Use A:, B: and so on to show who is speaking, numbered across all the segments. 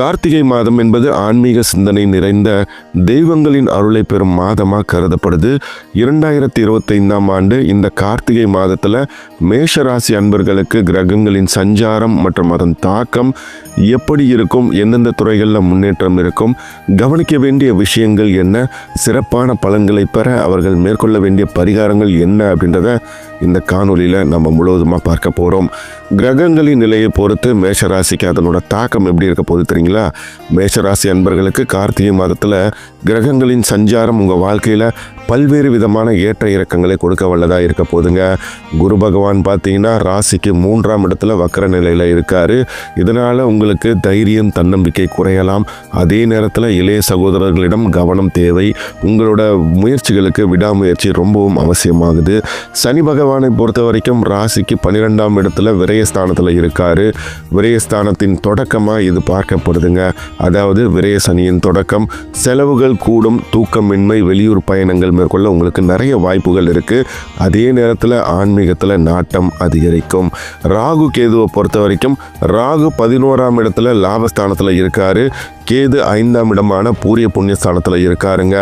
A: கார்த்திகை மாதம் என்பது ஆன்மீக சிந்தனை நிறைந்த தெய்வங்களின் அருளை பெறும் மாதமாக கருதப்படுது. இரண்டாயிரத்தி இருபத்தைந்தாம் ஆண்டு இந்த கார்த்திகை மாதத்தில் மேஷராசி அன்பர்களுக்கு கிரகங்களின் சஞ்சாரம் மற்றும் அதன் தாக்கம் எப்படி இருக்கும் எந்தெந்த துறைகளில் முன்னேற்றம் இருக்கும் கவனிக்க வேண்டிய விஷயங்கள் என்ன சிறப்பான பலன்களை பெற அவர்கள் மேற்கொள்ள வேண்டிய பரிகாரங்கள் என்ன அப்படின்றத இந்த காணொலியில் நம்ம முழுவதுமாக பார்க்க போகிறோம் கிரகங்களின் நிலையை பொறுத்து மேஷராசிக்கு அதனோட தாக்கம் எப்படி இருக்க போகுது தெரியுங்களா? மேஷராசி அன்பர்களுக்கு கார்த்திகை மாதத்தில் கிரகங்களின் சஞ்சாரம் உங்கள் வாழ்க்கையில் பல்வேறு விதமான ஏற்ற இறக்கங்களை கொடுக்க வல்லதாக இருக்க போதுங்க. குரு பகவான் பார்த்தீங்கன்னா ராசிக்கு மூன்றாம் இடத்துல வக்கர நிலையில் இருக்காரு. இதனால் உங்களுக்கு தைரியம் தன்னம்பிக்கை குறையலாம். அதே நேரத்தில் இளைய சகோதரர்களிடம் கவனம் தேவை. உங்களோட முயற்சிகளுக்கு விடாமுயற்சி ரொம்பவும் அவசியமாகுது. சனி பகவானை பொறுத்த வரைக்கும் ராசிக்கு பன்னிரெண்டாம் இடத்துல விரயஸ்தானத்தில் இருக்காரு. விரயஸ்தானத்தின் தொடக்கமாக இது பார்க்கப்படுதுங்க. அதாவது விரய சனியின் தொடக்கம். செலவுகள் கூடும் தூக்கமின்மை வெளியூர் பயணங்கள் மேற்கொள்ள உங்களுக்கு நிறைய வாய்ப்புகள் இருக்குது அதே நேரத்தில் ஆன்மீகத்தில் நாட்டம் அதிகரிக்கும். ராகு கேதுவை பொறுத்த வரைக்கும் ராகு பதினோராம் இடத்துல லாபஸ்தானத்தில் இருக்காரு. கேது ஐந்தாம் இடமான பூரிய புண்ணியஸ்தானத்தில் இருக்காருங்க.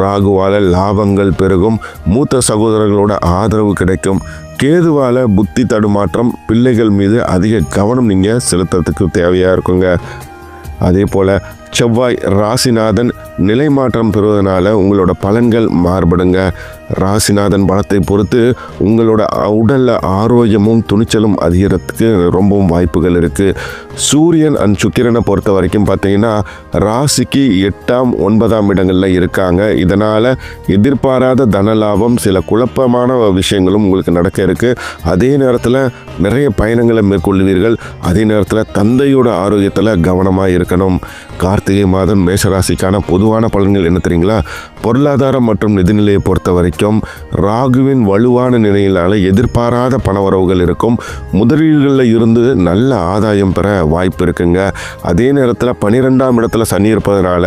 A: ராகுவால் லாபங்கள் பெருகும். மூத்த சகோதரர்களோட ஆதரவு கிடைக்கும். கேதுவால் புத்தி தடுமாற்றம் பிள்ளைகள் மீது அதிக கவனம் நீங்கள் செலுத்துறதுக்கு தேவையாக இருக்குங்க. அதே போல் செவ்வாய் ராசிநாதன் நிலை மாற்றம் பெறுவதனால உங்களோட பலன்கள் மாறுபடுங்க. ராசிநாதன் பலத்தை பொறுத்து உங்களோட உடலில் ஆரோக்கியமும் துணிச்சலும் அதிகரிக்கிறதுக்கு ரொம்பவும் வாய்ப்புகள் இருக்குது சூரியன் அண்ட் சுக்கிரனை பொறுத்த வரைக்கும் பார்த்தீங்கன்னா ராசிக்கு எட்டாம் ஒன்பதாம் இடங்களில் இருக்காங்க. இதனால் எதிர்பாராத தனலாபம் சில குழப்பமான விஷயங்களும் உங்களுக்கு நடக்க இருக்குது அதே நேரத்தில் நிறைய பயணங்களை மேற்கொள்வீர்கள். அதே நேரத்தில் தந்தையோட ஆரோக்கியத்தில் கவனமாக இருக்கணும். கார்த்திகை மாதம் மேஷராசிக்கான பொதுவான பலன்கள் என்ன தெரியுங்களா? பொருளாதாரம் மற்றும் நிதிநிலையை பொறுத்த வரைக்கும் ராகுவின் வலுவான நிலையினால் எதிர்பாராத பணவரவுகள் இருக்கும். முதலீடுகளில் இருந்து நல்ல ஆதாயம் பெற வாய்ப்பு இருக்குங்க. அதே நேரத்தில் பனிரெண்டாம் இடத்துல சனி இருப்பதனால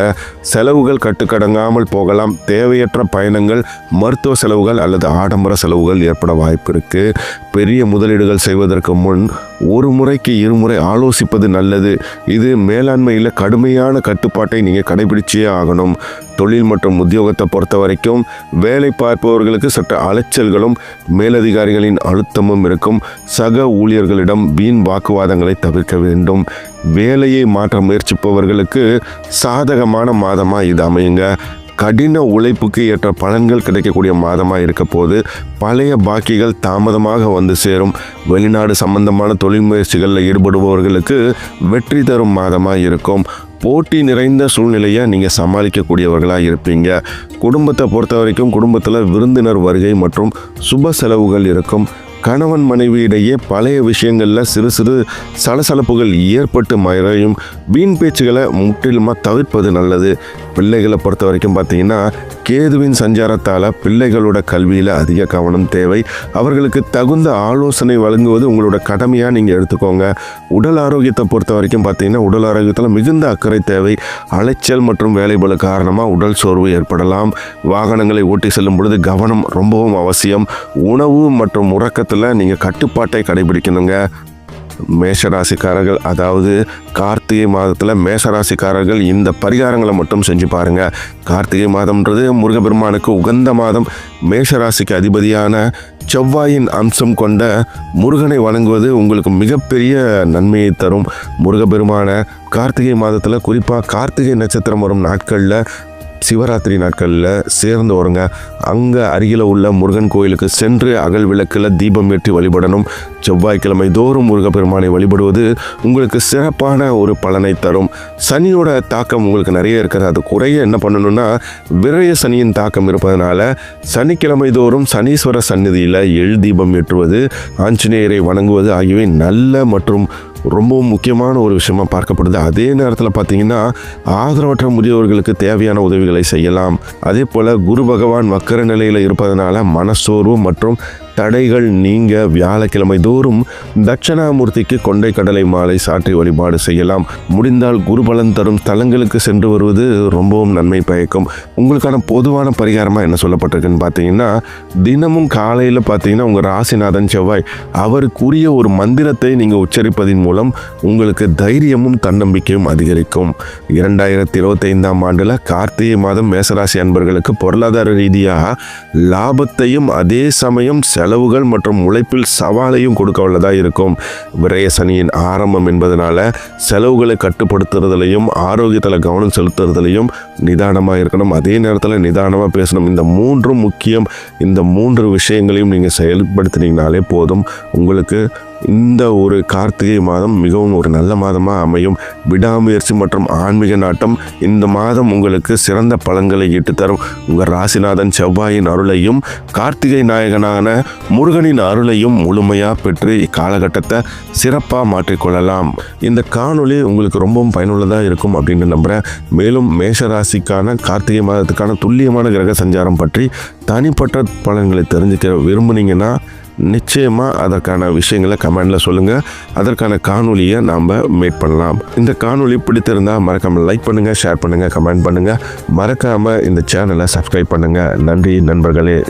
A: செலவுகள் கட்டுக்கடங்காமல் போகலாம். தேவையற்ற பயணங்கள் மருத்துவ செலவுகள் அல்லது ஆடம்பர செலவுகள் ஏற்பட வாய்ப்பு இருக்குது பெரிய முதலீடுகள் செய்வதற்கு முன் ஒரு முறைக்கு இருமுறை ஆலோசிப்பது நல்லது. இது மேலாண்மையில் கடுமையான கட்டுப்பாட்டை நீங்கள் கடைபிடிச்சே ஆகணும். தொழில் மற்றும் உத்தியோகத்தை பொறுத்த வரைக்கும் வேலை பார்ப்பவர்களுக்கு சற்று அலைச்சல்களும் மேலதிகாரிகளின் அழுத்தமும் இருக்கும். சக ஊழியர்களிடம் வீண் வாக்குவாதங்களை தவிர்க்க வேண்டும். வேலையை மாற்ற முயற்சிப்பவர்களுக்கு சாதகமான மாதமாக இது அமையுங்க. கடின உழைப்புக்கு ஏற்ற பலன்கள் கிடைக்கக்கூடிய மாதமாக இருக்க போது பழைய பாக்கிகள் தாமதமாக வந்து சேரும். வெளிநாடு சம்பந்தமான தொழில் முயற்சிகளில் ஈடுபடுபவர்களுக்கு வெற்றி தரும் மாதமாக இருக்கும். போட்டி நிறைந்த சூழ்நிலையை நீங்கள் சமாளிக்கக்கூடியவர்களாக இருப்பீங்க. குடும்பத்தை பொறுத்த வரைக்கும் குடும்பத்தில் விருந்தினர் வருகை மற்றும் சுப செலவுகள் இருக்கும். கணவன் மனைவியிடையே பழைய விஷயங்களில் சிறு சிறு சலசலப்புகள் ஏற்பட்டு மறையும். வீண் பேச்சுகளை முற்றிலுமாக தவிர்ப்பது நல்லது. பிள்ளைகளை பொறுத்த வரைக்கும் பார்த்தீங்கன்னா கேதுவின் சஞ்சாரத்தால் பிள்ளைகளோட கல்வியில் அதிக கவனம் தேவை. அவர்களுக்கு தகுந்த ஆலோசனை வழங்குவது உங்களோட கடமையாக நீங்கள் எடுத்துக்கோங்க. உடல் ஆரோக்கியத்தை பொறுத்த வரைக்கும் பார்த்தீங்கன்னா உடல் ஆரோக்கியத்தில் மிகுந்த அக்கறை தேவை. அலைச்சல் மற்றும் வேலைபளு காரணமாக உடல் சோர்வு ஏற்படலாம். வாகனங்களை ஓட்டி செல்லும் பொழுது கவனம் ரொம்பவும் அவசியம். உணவு மற்றும் உறக்கத்தில் நீங்கள் கட்டுப்பாட்டை கடைபிடிக்கணுங்க. மேஷராசிக்காரர்கள் அதாவது கார்த்திகை மாதத்தில் மேஷராசிக்காரர்கள் இந்த பரிகாரங்களை மட்டும் செஞ்சு பாருங்கள் கார்த்திகை மாதம்ன்றது முருகப்பெருமானுக்கு உகந்த மாதம். மேஷராசிக்கு அதிபதியான செவ்வாயின் அம்சம் கொண்ட முருகனை வணங்குவது உங்களுக்கு மிகப்பெரிய நன்மையை தரும். முருகப்பெருமான கார்த்திகை மாதத்தில் குறிப்பாக கார்த்திகை நட்சத்திரம் வரும் நாட்களில் சிவராத்திரி நாட்களில் சேர்ந்து வருங்க அங்கே அருகில் உள்ள முருகன் கோயிலுக்கு சென்று அகல் விளக்கில் தீபம் ஏற்றி வழிபடணும். செவ்வாய்க்கிழமை தோறும் முருகப்பெருமானை வழிபடுவது உங்களுக்கு சிறப்பான ஒரு பலனை தரும். சனியோட தாக்கம் உங்களுக்கு நிறைய இருக்கிறது. அது குறைய என்ன பண்ணணும்னா விரய சனியின் தாக்கம் இருப்பதனால சனிக்கிழமை தோறும் சனீஸ்வர சந்நிதியில் எழு தீபம் ஏற்றுவது ஆஞ்சநேயரை வணங்குவது ஆகியவை நல்ல மற்றும் ரொம்பவும் முக்கியமான ஒரு விஷயமா பார்க்கப்படுது. அதே நேரத்தில் பார்த்தீங்கன்னா ஆதரவற்ற முதியோர்களுக்கு தேவையான உதவிகளை செய்யலாம். அதே போல் குரு பகவான் வக்கர நிலையில் இருப்பதனால மனசோர்வு மற்றும் தடைகள் நீங்க வியாழக்கிழமை தோறும் தட்சணாமூர்த்திக்கு கொண்டை கடலை மாலை சாற்றி வழிபாடு செய்யலாம். முடிந்தால் குருபலன் தரும் தலங்களுக்கு சென்று வருவது ரொம்பவும் நன்மை பயக்கும். உங்களுக்கான பொதுவான பரிகாரமாக என்ன சொல்லப்பட்டிருக்குன்னு பார்த்தீங்கன்னா தினமும் காலையில் பார்த்தீங்கன்னா உங்கள் ராசிநாதன் செவ்வாய் அவருக்குரிய ஒரு மந்திரத்தை நீங்கள் உச்சரிப்பதின் மூலம் உங்களுக்கு தைரியமும் தன்னம்பிக்கையும் அதிகரிக்கும். இரண்டாயிரத்தி இருபத்தைந்தாம் ஆண்டில் கார்த்திகை மாதம் மேசராசி அன்பர்களுக்கு பொருளாதார ரீதியாக லாபத்தையும் அதே சமயம் செலவுகள் மற்றும் உழைப்பில் சவாலையும் கொடுக்க உள்ளதாக இருக்கும். விரைய சனியின் ஆரம்பம் என்பதனால செலவுகளை கட்டுப்படுத்துறதுலையும் ஆரோக்கியத்தில் கவனம் செலுத்துறதுலையும் நிதானமாக இருக்கணும். அதே நேரத்தில் நிதானமாக பேசணும். இந்த மூன்றும் முக்கியம். இந்த மூன்று விஷயங்களையும் நீங்கள் செயல்படுத்தினீங்கனாலே போதும். உங்களுக்கு இந்த ஒரு கார்த்திகை மாதம் மிகவும் ஒரு நல்ல மாதமாக அமையும். விடாமுயற்சி மற்றும் ஆன்மீக நாட்டம் இந்த மாதம் உங்களுக்கு சிறந்த பலன்களை ஈட்டு தரும் உங்கள் ராசிநாதன் செவ்வாயின் அருளையும் கார்த்திகை நாயகனான முருகனின் அருளையும் முழுமையாக பெற்று இக்காலகட்டத்தை சிறப்பாக மாற்றிக்கொள்ளலாம். இந்த காணொளி உங்களுக்கு ரொம்பவும் பயனுள்ளதாக இருக்கும் அப்படின்னு நம்புகிறேன் மேலும் மேஷ ராசிக்கான கார்த்திகை மாதத்துக்கான துல்லியமான கிரக சஞ்சாரம் பற்றி தனிப்பட்ட பலன்களை தெரிஞ்சுக்க விரும்புனீங்கன்னா நிச்சயமாக அதற்கான விஷயங்களை கமெண்டில் சொல்லுங்கள் அதற்கான காணொலியை நாம் மேட் பண்ணலாம். இந்த காணொலி பிடித்திருந்தால் மறக்காமல் லைக் பண்ணுங்கள் ஷேர் பண்ணுங்கள் கமெண்ட் பண்ணுங்கள் மறக்காமல் இந்த சேனலை சப்ஸ்கிரைப் பண்ணுங்கள் நன்றி நண்பர்களே.